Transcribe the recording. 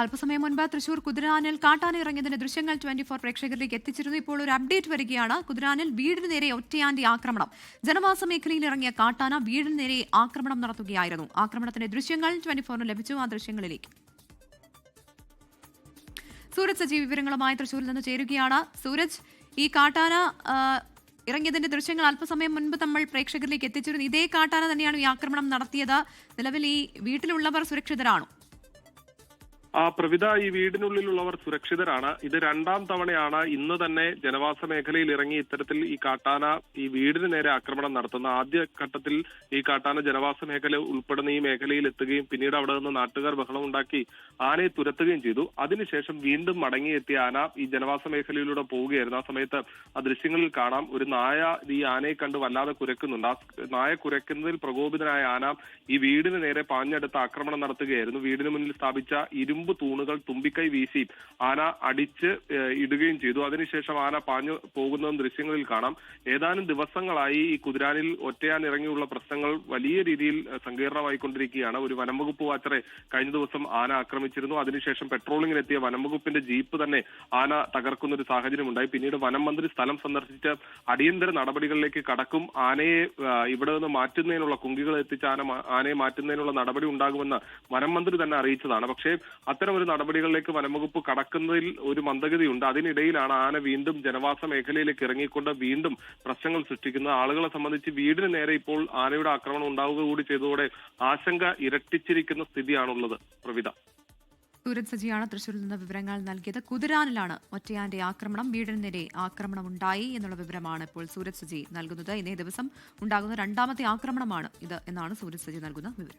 അല്പസമയം മുൻപ് തൃശൂർ കുതിരാനിൽ കാട്ടാനിറങ്ങിയതിന്റെ ദൃശ്യങ്ങൾ ട്വന്റി ഫോർ പ്രേക്ഷകരിലേക്ക് എത്തിച്ചിരുന്നു. ഇപ്പോൾ ഒരു അപ്ഡേറ്റ് വരികയാണ്. കുതിരാനിൽ വീടിന് നേരെ ഒറ്റയാന്റെ ആക്രമണം. ജനവാസ മേഖലയിൽ ഇറങ്ങിയ കാട്ടാന വീടിന് നേരെ ആക്രമണം നടത്തുകയായിരുന്നു. ആക്രമണത്തിന്റെ ദൃശ്യങ്ങൾ ട്വന്റി ഫോറിന് ലഭിച്ചു. ആ ദൃശ്യങ്ങളിലേക്ക്. സൂരജ് സജീവ് വിവരങ്ങളുമായി തൃശൂരിൽ നിന്ന് ചേരുകയാണ്. സൂരജ് ഈ കാട്ടാന ഇറങ്ങിയതിന്റെ ദൃശ്യങ്ങൾ അല്പസമയം മുൻപ് നമ്മൾ പ്രേക്ഷകരിലേക്ക് എത്തിച്ചിരുന്നു. ഇതേ കാട്ടാന തന്നെയാണ് ഈ ആക്രമണം നടത്തിയത്. നിലവിൽ ഈ വീട്ടിലുള്ളവർ സുരക്ഷിതരാണോ? ആ പ്രവിധ ഈ വീടിനുള്ളിലുള്ളവർ സുരക്ഷിതരാണ്. ഇത് രണ്ടാം തവണയാണ് ഇന്ന് തന്നെ ജനവാസ മേഖലയിൽ ഇറങ്ങി ഇത്തരത്തിൽ ഈ കാട്ടാന ഈ വീടിന് നേരെ ആക്രമണം നടത്തുന്ന ആദ്യ ഘട്ടത്തിൽ ഈ കാട്ടാന ജനവാസ മേഖല ഉൾപ്പെടുന്ന ഈ മേഖലയിൽ എത്തുകയും പിന്നീട് അവിടെ നിന്ന് നാട്ടുകാർ ബഹളം ഉണ്ടാക്കി ആനയെ തുരത്തുകയും ചെയ്തു. അതിനുശേഷം വീണ്ടും മടങ്ങിയെത്തിയ ആന ഈ ജനവാസ മേഖലയിലൂടെ പോവുകയായിരുന്നു. ആ സമയത്ത് ആ ദൃശ്യങ്ങളിൽ കാണാം ഒരു നായ ഈ ആനയെ കണ്ട് വല്ലാതെ കുരക്കുന്നുണ്ട്. ആ നായ കുരക്കുന്നതിൽ പ്രകോപിതനായ ആന ഈ വീടിന് നേരെ പാഞ്ഞെടുത്ത് ആക്രമണം നടത്തുകയായിരുന്നു. വീടിന് മുന്നിൽ സ്ഥാപിച്ച ഇരുമ്പ് തൂണുകൾ തുമ്പിക്കൈ വീശി ആന അടിച്ച് ഇടുകയും ചെയ്തു. അതിനുശേഷം ആന പാഞ്ഞു പോകുന്നതും ദൃശ്യങ്ങളിൽ കാണാം. ഏതാനും ദിവസങ്ങളായി ഈ കുതിരാനിൽ ഒറ്റയാൻ ഇറങ്ങിയുള്ള പ്രശ്നങ്ങൾ വലിയ രീതിയിൽ സങ്കീർണമായിക്കൊണ്ടിരിക്കുകയാണ്. ഒരു വനംവകുപ്പ് വാച്ചറെ കഴിഞ്ഞ ദിവസം ആന ആക്രമിച്ചിരുന്നു. അതിനുശേഷം പെട്രോളിങ്ങിനെത്തിയ വനംവകുപ്പിന്റെ ജീപ്പ് തന്നെ ആന തകർക്കുന്ന ഒരു സാഹചര്യം ഉണ്ടായി പിന്നീട് വനം മന്ത്രി സ്ഥലം സന്ദർശിച്ച് അടിയന്തര നടപടികളിലേക്ക് കടക്കും. ആനയെ ഇവിടെ നിന്ന് മാറ്റുന്നതിനുള്ള കുങ്കികൾ എത്തിച്ച് ആന ആനയെ മാറ്റുന്നതിനുള്ള നടപടി ഉണ്ടാകുമെന്ന് വനം മന്ത്രി തന്നെ അറിയിച്ചതാണ്. പക്ഷേ അത്തരം ഒരു നടപടികളിലേക്ക് വനംവകുപ്പ് കടക്കുന്നതിൽ ഒരു മന്ദഗതിയുണ്ട്. അതിനിടയിലാണ് ആന വീണ്ടും ജനവാസ മേഖലയിലേക്ക് ഇറങ്ങിക്കൊണ്ട് വീണ്ടും പ്രശ്നങ്ങൾ സൃഷ്ടിക്കുന്നത്. ആളുകളെ സംബന്ധിച്ച് വീടിന് നേരെ ഇപ്പോൾ ആനയുടെ ആക്രമണം ഉണ്ടാവുക കൂടി ചെയ്തതോടെ ആശങ്ക ഇരട്ടിച്ചിരിക്കുന്ന സ്ഥിതിയാണുള്ളത്. പ്രവിത. സൂരജ് സജിയാണ് തൃശൂരിൽ നിന്ന് വിവരങ്ങൾ നൽകിയത്. കുതിരാനിലാണ് ഒറ്റയാന്റെ ആക്രമണം. വീടിന് നേരെ ആക്രമണം ഉണ്ടായി എന്നുള്ള വിവരമാണ് ഇപ്പോൾ സൂരജ് സജി നൽകുന്നത്. ഇന്നേ ദിവസം ഉണ്ടാകുന്ന രണ്ടാമത്തെ ആക്രമണമാണ് ഇത് എന്നാണ് സൂരജ് സജി നൽകുന്ന വിവരം.